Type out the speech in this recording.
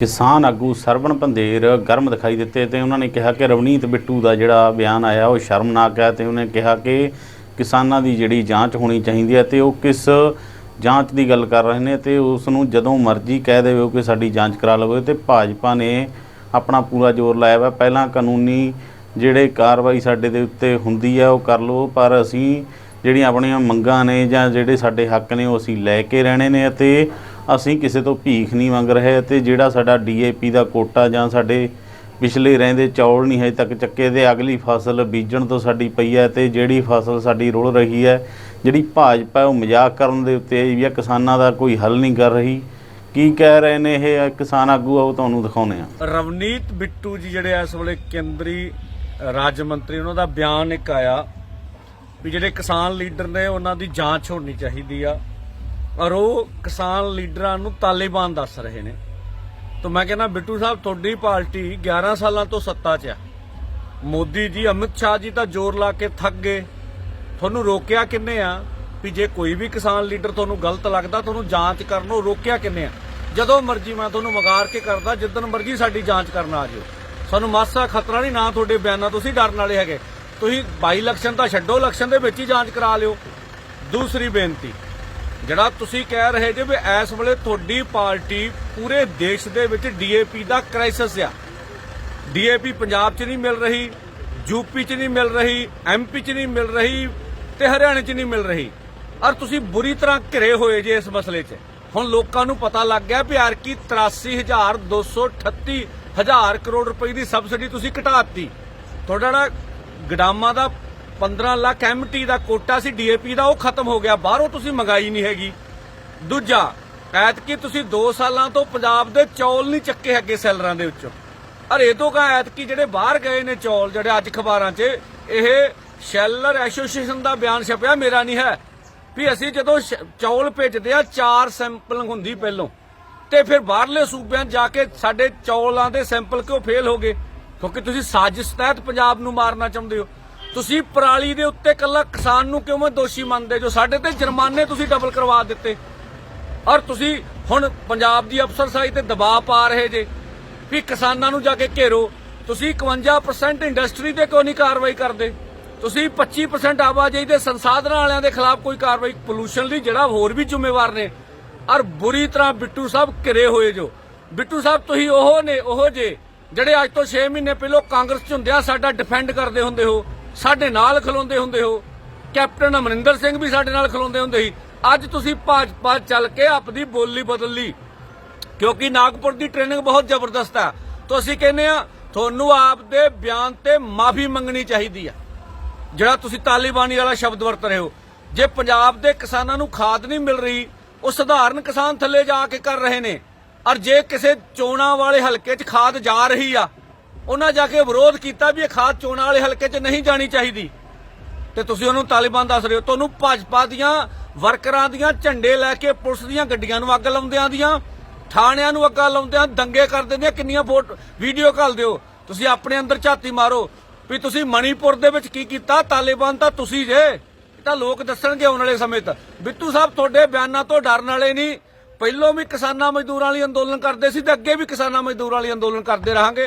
ਕਿਸਾਨ ਆਗੂ ਸਰਵਣ ਭੰਦੇਰ ਗਰਮ ਦਿਖਾਈ ਦਿੱਤੇ ਤੇ ਉਹਨਾਂ ਨੇ ਕਿਹਾ ਕਿ ਰਵਨੀਤ ਬਿੱਟੂ ਦਾ ਜਿਹੜਾ ਬਿਆਨ ਆਇਆ ਉਹ ਸ਼ਰਮਨਾਕ ਹੈ ਤੇ ਉਹਨੇ ਕਿਹਾ ਕਿ ਕਿਸਾਨਾਂ ਦੀ ਜਿਹੜੀ ਜਾਂਚ ਹੋਣੀ ਚਾਹੀਦੀ ਹੈ ਤੇ ਉਹ ਕਿਸ ਜਾਂਚ ਦੀ ਗੱਲ ਕਰ ਰਹੇ ਨੇ ਤੇ ਉਸ ਨੂੰ ਜਦੋਂ ਮਰਜ਼ੀ ਕਹਿ ਦੇਵੇ ਕਿ ਸਾਡੀ ਜਾਂਚ ਕਰਾ ਲਵੇ ਤੇ ਭਾਜਪਾ ਨੇ ਆਪਣਾ ਪੂਰਾ ਜ਼ੋਰ ਲਾਇਆ ਵਾ। ਪਹਿਲਾਂ ਕਾਨੂੰਨੀ ਜਿਹੜੇ ਕਾਰਵਾਈ ਸਾਡੇ ਦੇ ਉੱਤੇ ਹੁੰਦੀ ਹੈ ਉਹ ਕਰ ਲਓ, ਪਰ ਅਸੀਂ ਜਿਹੜੀਆਂ ਆਪਣੀਆਂ ਮੰਗਾਂ ਨੇ ਜਾਂ ਜਿਹੜੇ ਸਾਡੇ ਹੱਕ ਨੇ ਉਹ ਅਸੀਂ ਲੈ ਕੇ ਰਹਿਣੇ ਨੇ ਅਤੇ ਅਸੀਂ ਕਿਸੇ ਤੋਂ ਭੀਖ ਨਹੀਂ ਮੰਗ ਰਹੇ ਅਤੇ ਜਿਹੜਾ ਸਾਡਾ ਡੀਏਪੀ ਦਾ ਕੋਟਾ ਜਾਂ ਸਾਡੇ ਪਿਛਲੇ ਰਹਿੰਦੇ ਚੌਲ ਨਹੀਂ ਹਜੇ ਤੱਕ ਚੱਕੇ ਤੇ ਅਗਲੀ ਫਸਲ ਬੀਜਣ ਤੋਂ ਸਾਡੀ ਪਈ ਹੈ ਤੇ ਜਿਹੜੀ ਫਸਲ ਸਾਡੀ ਰੁਲ ਰਹੀ ਹੈ, ਜਿਹੜੀ ਭਾਜਪਾ ਉਹ ਮਜ਼ਾਕ ਕਰਨ ਦੇ ਉੱਤੇ ਆਈ ਵੀ ਆ, ਕਿਸਾਨਾਂ ਦਾ ਕੋਈ ਹੱਲ ਨਹੀਂ ਕਰ ਰਹੀ। ਕੀ ਕਹਿ ਰਹੇ ਨੇ ਇਹ ਕਿਸਾਨ ਆਗੂ ਆ ਉਹ ਤੁਹਾਨੂੰ ਦਿਖਾਉਨੇ ਆ ਰਵਨੀਤ ਬਿੱਟੂ ਜੀ ਜਿਹੜੇ ਇਸ ਵੇਲੇ ਕੇਂਦਰੀ ਰਾਜ ਮੰਤਰੀ, ਉਹਨਾਂ ਦਾ ਬਿਆਨ ਇੱਕ ਆਇਆ ਵੀ ਜਿਹੜੇ ਕਿਸਾਨ ਲੀਡਰ ਨੇ ਉਹਨਾਂ ਦੀ ਜਾਂਚ ਹੋਣੀ ਚਾਹੀਦੀ ਆ। ਔਰ ਉਹ ਕਿਸਾਨ ਲੀਡਰਾਂ ਨੂੰ ਤਾਲਿਬਾਨ ਦੱਸ ਰਹੇ ਨੇ। ਤਾਂ ਮੈਂ ਕਹਿੰਦਾ, ਬਿੱਟੂ ਸਾਹਿਬ, ਤੁਹਾਡੀ ਪਾਰਟੀ 11 ਸਾਲਾਂ ਤੋਂ ਸੱਤਾ 'ਚ ਆ। ਮੋਦੀ ਜੀ, ਅਮਿਤ ਸ਼ਾਹ ਜੀ ਤਾਂ ਜ਼ੋਰ ਲਾ ਕੇ ਥੱਕ ਗਏ। ਤੁਹਾਨੂੰ ਰੋਕਿਆ ਕਿੰਨੇ ਆ? ਵੀ ਜੇ ਕੋਈ ਵੀ ਕਿਸਾਨ ਲੀਡਰ ਤੁਹਾਨੂੰ ਗਲਤ ਲੱਗਦਾ, ਤੁਹਾਨੂੰ ਜਾਂਚ ਕਰਨੋਂ ਰੋਕਿਆ ਕਿੰਨੇ ਆ? ਜਦੋਂ ਮਰਜ਼ੀ ਮੈਂ ਤੁਹਾਨੂੰ ਮਗਾਰ ਕੇ ਕਰਦਾ ਜਿੱਦਨ ਮਰਜ਼ੀ ਸਾਡੀ ਜਾਂਚ ਕਰਨ ਆ ਜਿਓ। ਸਾਨੂੰ ਮਾਸਾ ਖਤਰਾ ਨਹੀਂ, ਨਾ ਤੁਹਾਡੇ ਬਿਆਨਾਂ ਤੋਂ ਅਸੀਂ ਡਰਨ ਵਾਲੇ ਹੈਗੇ। ਤੁਸੀਂ ਬਾਈ ਇਲੈਕਸ਼ਨ ਤਾਂ ਛੱਡੋ, ਇਲੈਕਸ਼ਨ ਦੇ ਵਿੱਚ ਹੀ ਜਾਂਚ ਕਰਾ ਲਿਓ। ਦੂਸਰੀ ਬੇਨਤੀ ਜਿਹੜਾ ਤੁਸੀਂ ਕਹਿ ਰਹੇ ਜੇ ਵੀ ਇਸ ਵੇਲੇ ਤੁਹਾਡੀ ਪਾਰਟੀ ਪੂਰੇ ਦੇਸ਼ ਦੇ ਵਿੱਚ ਡੀਏਪੀ ਦਾ ਕ੍ਰਾਈਸਿਸ ਆ। ਡੀਏਪੀ ਪੰਜਾਬ 'ਚ ਨਹੀਂ ਮਿਲ ਰਹੀ ਯੂਪੀ 'ਚ ਨਹੀਂ ਮਿਲ ਰਹੀ ਐਮਪੀ 'ਚ ਨਹੀਂ ਮਿਲ ਰਹੀ ਤੇ ਹਰਿਆਣੇ 'ਚ ਨਹੀਂ ਮਿਲ ਰਹੀ। ਔਰ ਤੁਸੀਂ ਬੁਰੀ ਤਰ੍ਹਾਂ ਘਿਰੇ ਹੋਏ ਜੇ ਇਸ ਮਸਲੇ 'ਚ। ਹੁਣ ਲੋਕਾਂ ਨੂੰ ਪਤਾ ਲੱਗ ਗਿਆ ਵੀ ਆਰਕੀ 83238 ਹਜ਼ਾਰ ਕਰੋੜ ਰੁਪਏ ਦੀ ਸਬਸਿਡੀ ਤੁਸੀਂ ਘਟਾਤੀ ਤੁਹਾਡਾ ਜਿਹੜਾ ਗਡਾਮਾਂ ਦਾ 15 ਲੱਖ ਐਮਟੀ ਦਾ ਕੋਟਾ ਸੀ ਡੀਏਪੀ ਦਾ, ਉਹ ਖਤਮ ਹੋ ਗਿਆ, ਬਾਹਰੋਂ ਤੁਸੀਂ ਮੰਗਾਈ ਨਹੀਂ ਹੈਗੀ। ਦੂਜਾ, ਐਤਕੀ ਤੁਸੀਂ 2 ਸਾਲਾਂ ਤੋਂ ਪੰਜਾਬ ਦੇ ਚੌਲ ਨਹੀਂ ਚੱਕੇ ਹੈਗੇ ਸੈਲਰਾਂ ਦੇ ਵਿੱਚੋਂ। ਅਰ, ਇਹ ਤੋਂ ਕਾ ਐਤਕੀ ਜਿਹੜੇ ਬਾਹਰ ਗਏ ਨੇ ਚੌਲ, ਜਿਹੜੇ ਅੱਜ ਅਖਬਾਰਾਂ 'ਚ, ਇਹ ਸ਼ੈਲਰ ਐਸੋਸੀਏਸ਼ਨ ਦਾ ਬਿਆਨ ਛਪਿਆ, ਮੇਰਾ ਨਹੀਂ ਹੈ। ਵੀ ਅਸੀਂ ਜਦੋਂ ਚੌਲ ਭੇਜਦੇ ਆ, ਚਾਰ ਸੈਂਪਲਿੰਗ ਹੁੰਦੀ ਪਹਿਲੋਂ। ਤੇ ਫਿਰ ਬਾਹਰਲੇ ਸੂਬਿਆਂ ਜਾ ਕੇ ਸਾਡੇ ਚੌਲਾਂ ਦੇ ਸੈਂਪਲ ਕਿਉਂ ਫੇਲ ਹੋ ਗਏ? ਕਿਉਂਕਿ ਤੁਸੀਂ ਸਾਜ਼ਿਸ਼ ਤਹਿਤ ਪੰਜਾਬ ਨੂੰ ਮਾਰਨਾ ਚਾਹੁੰਦੇ ਹੋ। ਤੁਸੀਂ ਪਰਾਲੀ ਦੇ ਉੱਤੇ ਕੱਲਾ ਕਿਸਾਨ ਨੂੰ ਕਿਉਂ ਦੋਸ਼ੀ ਮੰਨਦੇ? ਜੋ ਸਾਡੇ ਤੇ ਜੁਰਮਾਨੇ ਤੁਸੀਂ ਡਬਲ ਕਰਵਾ ਦਿੱਤੇ। ਔਰ ਤੁਸੀਂ ਹੁਣ ਪੰਜਾਬ ਦੀ ਅਫਸਰਸ਼ਾਹੀ ਤੇ ਦਬਾਅ ਪਾ ਰਹੇ ਜੇ। ਵੀ ਕਿਸਾਨਾਂ ਨੂੰ ਜਾ ਕੇ ਘੇਰੋ। ਤੁਸੀਂ 51% ਇੰਡਸਟਰੀ ਤੇ ਕਿਉਂ ਨਹੀਂ ਕਾਰਵਾਈ ਕਰਦੇ? ਤੁਸੀਂ 25% ਆਵਾਜਾਈ ਦੇ ਸੰਸਾਧਨਾਂ ਵਾਲਿਆਂ ਦੇ ਖਿਲਾਫ ਕੋਈ ਕਾਰਵਾਈ ਪੋਲੂਸ਼ਨ ਲਈ ਜਿਹੜਾ ਹੋਰ ਵੀ ਜ਼ਿੰਮੇਵਾਰ ਨੇ। ਔਰ ਬੁਰੀ ਤਰ੍ਹਾਂ ਬਿੱਟੂ ਸਾਹਿਬ ਘਿਰੇ ਹੋਏ ਜੋ। ਬਿੱਟੂ ਸਾਹਿਬ, ਤੁਸੀਂ ਉਹ ਨੇ, ਉਹ ਜੇ ਜਿਹੜੇ ਅੱਜ ਤੋਂ 6 ਮਹੀਨੇ ਪਹਿਲਾਂ ਕਾਂਗਰਸ ਚ ਹੁੰਦਿਆਂ ਸਾਡਾ ਡਿਫੈਂਡ ਕਰਦੇ ਹੁੰਦੇ ਹੋ। ਸਾਡੇ ਨਾਲ ਖਲੋਂਦੇ ਹੁੰਦੇ ਹੋ। ਕੈਪਟਨ ਅਮਰਿੰਦਰ ਸਿੰਘ ਵੀ ਸਾਡੇ ਨਾਲ ਖਲੋਂਦੇ ਹੁੰਦੇ ਸੀ। ਅੱਜ ਤੁਸੀਂ ਭਾਜਪਾ ਚੱਲ ਕੇ ਆਪਣੀ ਬੋਲੀ ਬਦਲ ਲਈ। ਕਿਉਂਕਿ ਨਾਗਪੁਰ ਦੀ ਟ੍ਰੇਨਿੰਗ ਬਹੁਤ ਜ਼ਬਰਦਸਤ ਹੈ ਤਾਂ ਅਸੀਂ ਕਹਿੰਦੇ ਆ ਤੁਹਾਨੂੰ ਆਪ ਦੇ ਬਿਆਨ ਤੇ ਮਾਫੀ ਮੰਗਣੀ ਚਾਹੀਦੀ ਆ। ਜਿਹੜਾ ਤੁਸੀਂ ਤਾਲਿਬਾਨੀ ਵਾਲਾ ਸ਼ਬਦ ਵਰਤ ਰਹੇ ਹੋ। ਜੇ ਪੰਜਾਬ ਦੇ ਕਿਸਾਨਾਂ ਨੂੰ ਖਾਦ ਨਹੀਂ ਮਿਲ ਰਹੀ, ਉਹ ਸਧਾਰਨ ਕਿਸਾਨ ਥੱਲੇ ਜਾ ਕੇ ਕਰ ਰਹੇ ਨੇ। ਔਰ ਜੇ ਕਿਸੇ ਚੋਣਾਂ ਵਾਲੇ ਹਲਕੇ 'ਚ ਖਾਦ ਜਾ ਰਹੀ ਆ ਉਹਨਾਂ ਜਾ ਕੇ ਵਿਰੋਧ ਕੀਤਾ ਵੀ ਇਹ ਖਾਦ ਚੋਣਾਂ ਵਾਲੇ ਹਲਕੇ 'ਚ ਨਹੀਂ ਜਾਣੀ ਚਾਹੀਦੀ। ਤੇ ਤੁਸੀਂ ਉਹਨੂੰ ਤਾਲਿਬਾਨ ਦੱਸ ਰਹੇ ਹੋ। ਤੁਹਾਨੂੰ ਭਾਜਪਾ ਦੀਆਂ ਵਰਕਰਾਂ ਦੀਆਂ ਝੰਡੇ ਲੈ ਕੇ ਪੁਲਿਸ ਦੀਆਂ ਗੱਡੀਆਂ ਨੂੰ ਅੱਗ ਲਾਉਂਦਿਆਂ ਦੀਆਂ, ਥਾਣਿਆਂ ਨੂੰ ਅੱਗ ਲਾਉਂਦਿਆਂ ਦੰਗੇ ਕਰ ਦਿੰਦੇ ਕਿੰਨੀਆਂ ਫੋਟੋ ਵੀਡੀਓ ਘੱਲ ਦਿਓ। ਤੁਸੀਂ ਆਪਣੇ ਅੰਦਰ ਝਾਤੀ ਮਾਰੋ। ਵੀ ਤੁਸੀਂ ਮਣੀਪੁਰ ਦੇ ਵਿੱਚ ਕੀ ਕੀਤਾ? ਤਾਲਿਬਾਨ ਤਾਂ ਤੁਸੀਂ ਜੇ। ਤਾਂ ਲੋਕ ਦੱਸਣਗੇ ਆਉਣ ਵਾਲੇ ਸਮੇਂ 'ਚ। ਬਿੱਟੂ ਸਾਹਿਬ, ਤੁਹਾਡੇ ਬਿਆਨਾਂ ਤੋਂ ਡਰਨ ਵਾਲੇ ਨਹੀਂ। ਪਹਿਲੋਂ ਵੀ ਕਿਸਾਨਾਂ ਮਜ਼ਦੂਰਾਂ ਲਈ ਅੰਦੋਲਨ ਕਰਦੇ ਸੀ ਤੇ ਅੱਗੇ ਵੀ ਕਿਸਾਨਾਂ ਮਜ਼ਦੂਰਾਂ ਲਈ ਅੰਦੋਲਨ ਕਰਦੇ ਰਹਾਂਗੇ।